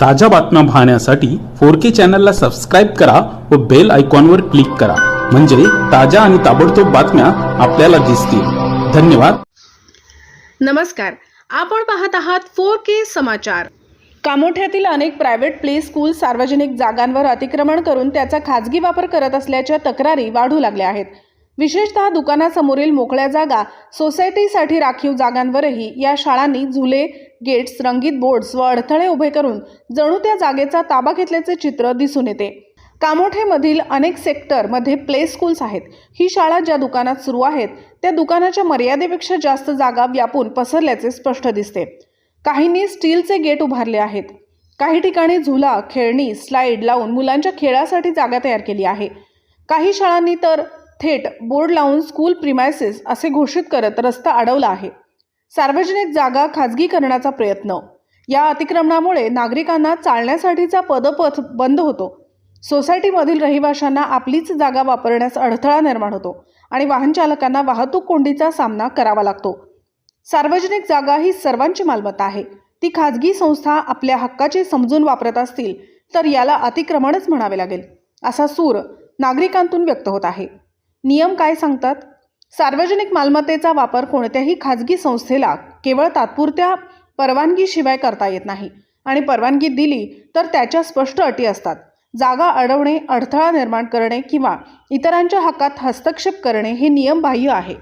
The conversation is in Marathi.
ताज्या बातम्या पाहण्यासाठी फोर के चॅनलला सबस्क्राईब करा व बेल आयकॉनवर क्लिक करा. म्हणजे ताज्या आणि ताबडतोब बातम्या आपल्याला दिसतील. धन्यवाद. नमस्कार. आपण पाहत आहात फोर के समाचार. कामोठ्यातील अनेक प्रायव्हेट प्ले स्कूल सार्वजनिक जागांवर अतिक्रमण करून त्याचा खाजगी वापर करत असल्याच्या तक्रारी वाढू लागल्या आहेत. विशेषतः दुकानासमोरील मोकळ्या जागा सोसायटीसाठी राखीव जागांवरही या शाळांनी झुले गेट्स रंगीत बोर्ड्स व अडथळे उभे करून जणू त्या जागेचा ताबा घेतल्याचे चित्र दिसून येते. कामोठेमधील अनेक सेक्टरमध्ये प्ले स्कूल्स आहेत. ही शाळा ज्या दुकानात सुरू आहेत त्या दुकानाच्या मर्यादेपेक्षा जास्त जागा व्यापून पसरल्याचे स्पष्ट दिसते. काहींनी स्टीलचे गेट उभारले आहेत. काही ठिकाणी झुला खेळणी स्लाईड लावून मुलांच्या खेळासाठी जागा तयार केली आहे. काही शाळांनी तर थेट बोर्ड लावून स्कूल प्रिमायसेस असे घोषित करत रस्ता अडवला आहे. सार्वजनिक जागा खाजगीकरणाचा प्रयत्न. या अतिक्रमणामुळे नागरिकांना चालण्यासाठीचा पदपथ बंद होतो. सोसायटीमधील रहिवाशांना आपलीच जागा वापरण्यास अडथळा निर्माण होतो आणि वाहनचालकांना वाहतूक कोंडीचा सामना करावा लागतो. सार्वजनिक जागा ही सर्वांची मालमत्ता आहे. ती खाजगी संस्था आपल्या हक्काचे समजून वापरत असतील तर याला अतिक्रमणच म्हणावे लागेल असा सूर नागरिकांतून व्यक्त होत आहे. नियम काय सांगतात? सार्वजनिक मालमत्तेचा वापर कोणत्याही खाजगी संस्थेला केवळ तात्पुरत्या परवानगीशिवाय करता येत नाही. आणि परवानगी दिली तर त्याच्या स्पष्ट अटी असतात. जागा अडवणे अडथळा निर्माण करणे किंवा इतरांच्या हक्कात हस्तक्षेप करणे हे नियमबाह्य आहे.